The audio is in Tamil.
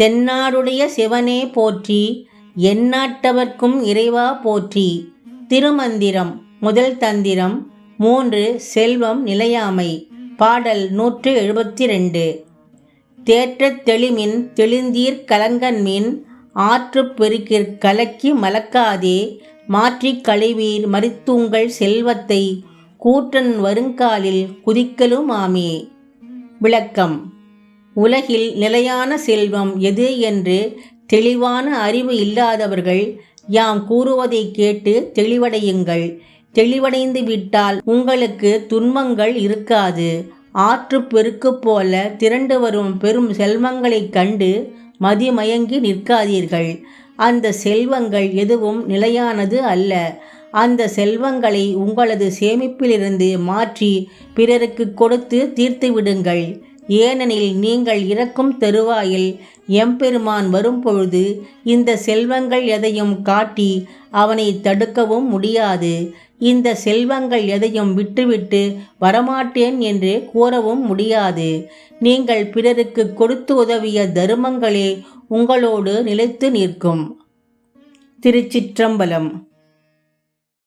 தென்னாடுடைய சிவனே போற்றி எந்நாட்டவர்க்கும் இறைவா போற்றி. திருமந்திரம் முதல் தந்திரம் மூன்று செல்வம் நிலையாமை. பாடல் நூற்று எழுபத்தி ரெண்டு தேற்றத் தெளிமின் தெளிந்தீர் கலங்கன்மின் ஆற்றுப் பெருக்கிற் கலக்கி மலக்காதே. மாற்றிக் கழிவீர் மறித்துங்கள் செல்வத்தை கூற்றன் வருங்காலில் குதிக்கலும் ஆமே விளக்கம். உலகில் நிலையான செல்வம் எது என்று தெளிவான அறிவு இல்லாதவர்கள் யாம் கூறுவதை கேட்டு தெளிவடையுங்கள். தெளிவடைந்து விட்டால் உங்களுக்கு துன்பங்கள் இருக்காது. ஆற்றுப் பெருக்கு போல திரண்டு வரும் பெரும் செல்வங்களைக் கண்டு மதிமயங்கி நிற்காதீர்கள். அந்த செல்வங்கள் எதுவும் நிலையானது அல்ல. அந்த செல்வங்களை உங்களது சேமிப்பிலிருந்து மாற்றி பிறருக்கு கொடுத்து தீர்த்து விடுங்கள் ஏனெனில் நீங்கள் இறக்கும் தருவாயில் எம்பெருமான் வரும்பொழுது இந்த செல்வங்கள் எதையும் காட்டி அவனை தடுக்கவும் முடியாது. இந்த செல்வங்கள் எதையும் விட்டுவிட்டு வரமாட்டேன் என்று கூறவும் முடியாது. நீங்கள் பிறருக்கு கொடுத்து உதவிய தருமங்களே உங்களோடு நிலைத்து நிற்கும். திருச்சிற்றம்பலம்